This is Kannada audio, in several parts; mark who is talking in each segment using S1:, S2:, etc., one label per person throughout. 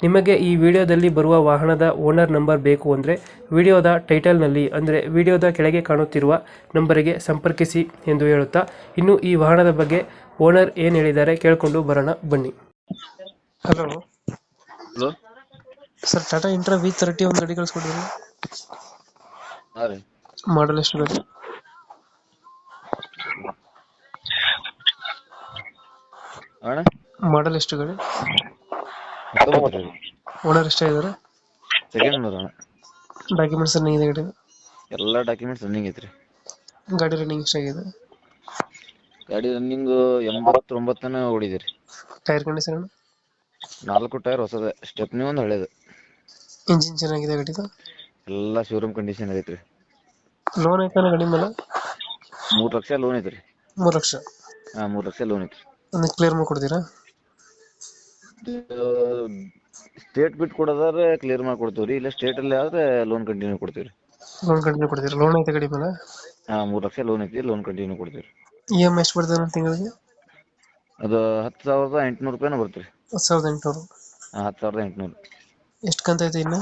S1: ನಿಮಗೆ ಈ ವಿಡಿಯೋದಲ್ಲಿ ಬರುವ ವಾಹನದ ಓನರ್ ನಂಬರ್ ಬೇಕು ಅಂದರೆ ವಿಡಿಯೋದ ಟೈಟಲ್ನಲ್ಲಿ ಅಂದರೆ ವಿಡಿಯೋದ ಕೆಳಗೆ ಕಾಣುತ್ತಿರುವ ನಂಬರಿಗೆ ಸಂಪರ್ಕಿಸಿ ಎಂದು ಹೇಳುತ್ತಾ ಇನ್ನು ಈ ವಾಹನದ ಬಗ್ಗೆ ಓನರ್ ಏನು ಹೇಳಿದ್ದಾರೆ ಕೇಳಿಕೊಂಡು ಬರೋಣ ಬನ್ನಿ. Hello
S2: hello
S1: sir Tata Intra V thirty ಒಂದು ಗಾಡಿ ಕಳಿಸ್ಕೊಡಿದ್ರಿ
S2: ಹಾಂ ರೀ.
S1: ಮಾಡಲ್ ಎಷ್ಟು ಗಾಡಿ?
S2: ಅಣ್ಣ?
S1: ಮಾಡಲ್ ಎಷ್ಟು ಗಾಡಿ? ಓನರ್ ಎಷ್ಟೇ ಇದ್ದಾರೆ
S2: ಸೆಕೆಂಡ್ ಓನರ್
S1: ಡಾಕ್ಯುಮೆಂಟ್ಸ್ ರನ್ನಿಂಗ್ ಇದೆ ಗಾಡಿ?
S2: ಎಲ್ಲ ಡಾಕ್ಯುಮೆಂಟ್ಸ್ ರನ್ನಿಂಗ್ ಐತ್ರಿ.
S1: ಗಾಡಿ ರನ್ನಿಂಗ್ ಎಷ್ಟಾಗಿದೆ
S2: ಗಾಡಿ ರನ್ನಿಂಗ್ ಎಂಬತ್ತೊಂಬತ್ತನ ಓಡಿದಿರಿ
S1: ಟೈರ್ ಕಂಡೀಷನ್
S2: ನಾಲ್ಕು ಟೈರ್ ಹೊಸದ. ಸ್ಟೆಪ್ನಿ ಒಂದು ಹಳೇದು.
S1: ಇಂಜಿನ್ ಚೆನ್ನಾಗಿದೆ ಗಾಡಿದು
S2: ಎಲ್ಲ ಶೋರೂಮ್ ಕಂಡೀಷನ್ ಐತ್ರಿ
S1: ಲೋನ್ ಐತಾನೆ ಗಾಡಿ ಮೇಲೆ?
S2: ಮೂರು ಲಕ್ಷ ಲೋನ್ ಐತ್ರಿ
S1: ಮೂರು ಲಕ್ಷ.
S2: ಹಾಂ ಮೂರು ಲಕ್ಷ ಲೋನ್ ಐತ್ರಿ
S1: ಒಂದು ಕ್ಲಿಯರ್ ಮಾಡ್ಕೊಡ್ತೀರಾ?
S2: ಸ್ಟೇಟ್ ಬಿಟ್ಟು ಕೊಡೋದಾದ್ರೆ ಕ್ಲಿಯರ್ ಮಾಡಿ ಕೊಡ್ತೀವಿ ರೀ. ಇಲ್ಲ ಸ್ಟೇಟಲ್ಲಿ ಆದ್ರೆ ಲೋನ್ ಕಂಟಿನ್ಯೂ ಕೊಡ್ತೀವಿ ರೀ.
S1: ಲೋನ್ ಕಂಟಿನ್ಯೂ ಕೊಡ್ತೀರಾ? ಲೋನ್ ಐತೆ ಗಾಡಿ ಮೇಲೆ
S2: ಹಾಂ ಮೂರು ಲಕ್ಷ ಲೋನ್ ಐತಿ ಲೋನ್ ಕಂಟಿನ್ಯೂ ಕೊಡ್ತೀವಿ ರೀ.
S1: ಇ ಎಂ ಎಷ್ಟು ಬರ್ತದೆ ತಿಂಗಳಿಗೆ?
S2: ಅದು ಹತ್ತು ಸಾವಿರದ ಎಂಟುನೂರು ರೂಪಾಯಿನ ಬರ್ತೀರಿ
S1: ಹತ್ತು ಸಾವಿರದ ಎಂಟುನೂರು.
S2: ಹಾಂ ಹತ್ತು ಸಾವಿರದ ಎಂಟುನೂರು.
S1: ಎಷ್ಟು ಕಂತ ಐತೆ ಇನ್ನು?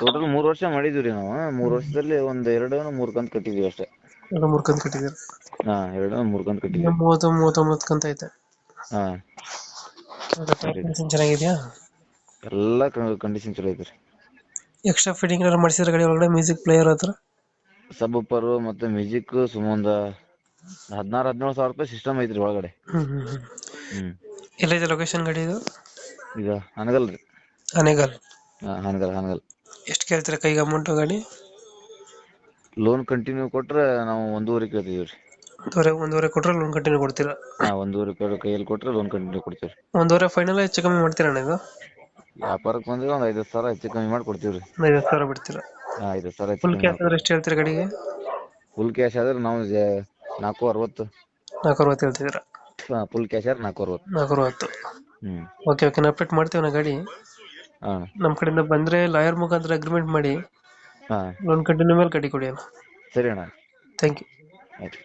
S2: ಟೋಟಲ್ ಮೂರು ವರ್ಷ ಮಾಡಿದ್ವಿ ರೀ ನಾವು. ಮೂರು ವರ್ಷದಲ್ಲಿ ಒಂದು ಎರಡು ಮೂರು ಕಂತು ಕಟ್ಟಿದ್ವಿ ಅಷ್ಟೇ.
S1: ಎಲ್ಲ ಮೂರು ಕಂತು ಕಟ್ಟಿದ್ದೀರಾ?
S2: ಹಾ ಎರಡು ಮೂರು ಕಂತು ಕಟ್ಟಿದ್ವಿ.
S1: ಮೂವತ್ತು ಮೂವತ್ತೊಂಬತ್ತು ಕಂತ ಐತೆ.
S2: ಹಾ.
S1: ಕಂಡೀಷನ್ ಚೆನ್ನಾಗಿದೆಯಾ?
S2: ಎಲ್ಲ ಕಂಡೀಷನ್ ಚಲೋ ಐತ್ರಿ
S1: ಎಕ್ಸ್ಟ್ರಾ ಫಿಟ್ಟಿಂಗ್ ಎಲ್ಲ ಮಾಡಿಸಿದ್ರೆ ಗಾಡಿ ಒಳಗಡೆ ಮ್ಯೂಸಿಕ್ ಪ್ಲೇಯರ್ ಹತ್ರ?
S2: ಸಬ್ ಉಪ್ಪರು ಮತ್ತೆ ಮ್ಯೂಸಿಕ್ ಸುಮೊಂದ ಹದಿನಾರು ಹದಿನೇಳು ಸಾವಿರ ರೂಪಾಯಿ ಸಿಸ್ಟಮ್ ಐತ್ರಿ ಒಳಗಡೆ
S1: ಹ್ಮ್ ಎಲ್ಲಿದೆ ಲೊಕೇಶನ್ ಗಾಡಿ ಇದು?
S2: ಈಗ ಹನಗಲ್ ರೀ.
S1: ಅನೇಗಲ್
S2: ಹಾ ಹನಗಲ್ ಹನಗಲ್
S1: ಎಷ್ಟು ಕೇಳ್ತೀರಾ ಕೈಗೆ ಅಮೌಂಟ್ ಗಾಡಿ?
S2: ಲೋನ್ ಕಂಟಿನ್ಯೂ ಕೊಟ್ರೆ ನಾವು ಒಂದೂವರೆ ಕೇಳ್ತೀವಿ ರೀ.
S1: ಒಂದೂವರೆ ಒಂದೂವರೆ ಕೊಟ್ರೆ ಲೋನ್ ಕಂಟಿನ್ಯೂ ಕೊಡ್ತೀರಾ?
S2: ಆ ಒಂದೂವರೆ ಕೈ ಕೈಯಲ್ಲಿ ಕೊಟ್ರೆ ಲೋನ್ ಕಂಟಿನ್ಯೂ ಕೊಡ್ತೀವಿ.
S1: ಒಂದೂವರೆ ಫೈನಲ್ ಹೆಚ್ಚು ಕಮ್ಮಿ ಮಾಡ್ತೀರಾ ಅಣ್ಣ ಇದು?
S2: ವ್ಯಾಪಾರಕ್ಕೆ ಬಂದ್ರೆ ಒಂದು ಐದು ಸಾವಿರ ಹೆಚ್ಚು ಕಮ್ಮಿ ಮಾಡಿ ಕೊಡ್ತೀವಿ ರೀ.
S1: ಒಂದು ಐವತ್ತು ಸಾವಿರ ಬಿಡ್ತೀರಾ?
S2: ಹಾ ಐದು ಸಾವಿರ ಹೆಚ್ಚು
S1: ಫುಲ್
S2: ಕಮ್ಮಿ
S1: ಕ್ಯಾಶ್ ಆದ್ರೆ ಎಷ್ಟು ಹೇಳ್ತೀರಾ ಗಾಡಿಗೆ
S2: ಫುಲ್ ಕ್ಯಾಶ್ ಆದ್ರೆ ನಾವು ಜ- ನಾಲ್ಕು ಅರವತ್ತು
S1: ನಾಲ್ಕು ಅರವತ್ತು ಹೇಳ್ತಿದ್ದೀರಾ
S2: ಫುಲ್ ಕ್ಯಾಶ್ ಆದ್ರೆ ನಾಲ್ಕು ಅರವತ್ತು
S1: ನಾಲ್ಕು ಅರವತ್ತು
S2: ಹ್ಮ್.
S1: ಓಕೆ ಓಕೆ ನಾ ಅಪ್ಡೇಟ್ ಮಾಡ್ತೀವಿ ನಾ ಗಾಡಿ.
S2: ಹಾ.
S1: ನಮ್ಮ ಕಡೆಯಿಂದ ಬಂದ್ರೆ ಲಾಯರ್ ಮುಖಾಂತರ ಅಗ್ರಿಮೆಂಟ್ ಮಾಡಿ
S2: ಹಾ.
S1: ಲೋನ್ ಕಂಟಿನ್ಯೂ ಮೇಲೆ ಕಟ್ಟಿ ಕೊಡಿ ಅಣ್ಣ.
S2: ಸರಿ ಅಣ್ಣ.
S1: ಥ್ಯಾಂಕ್ ಯು
S2: ಆಯ್ತು.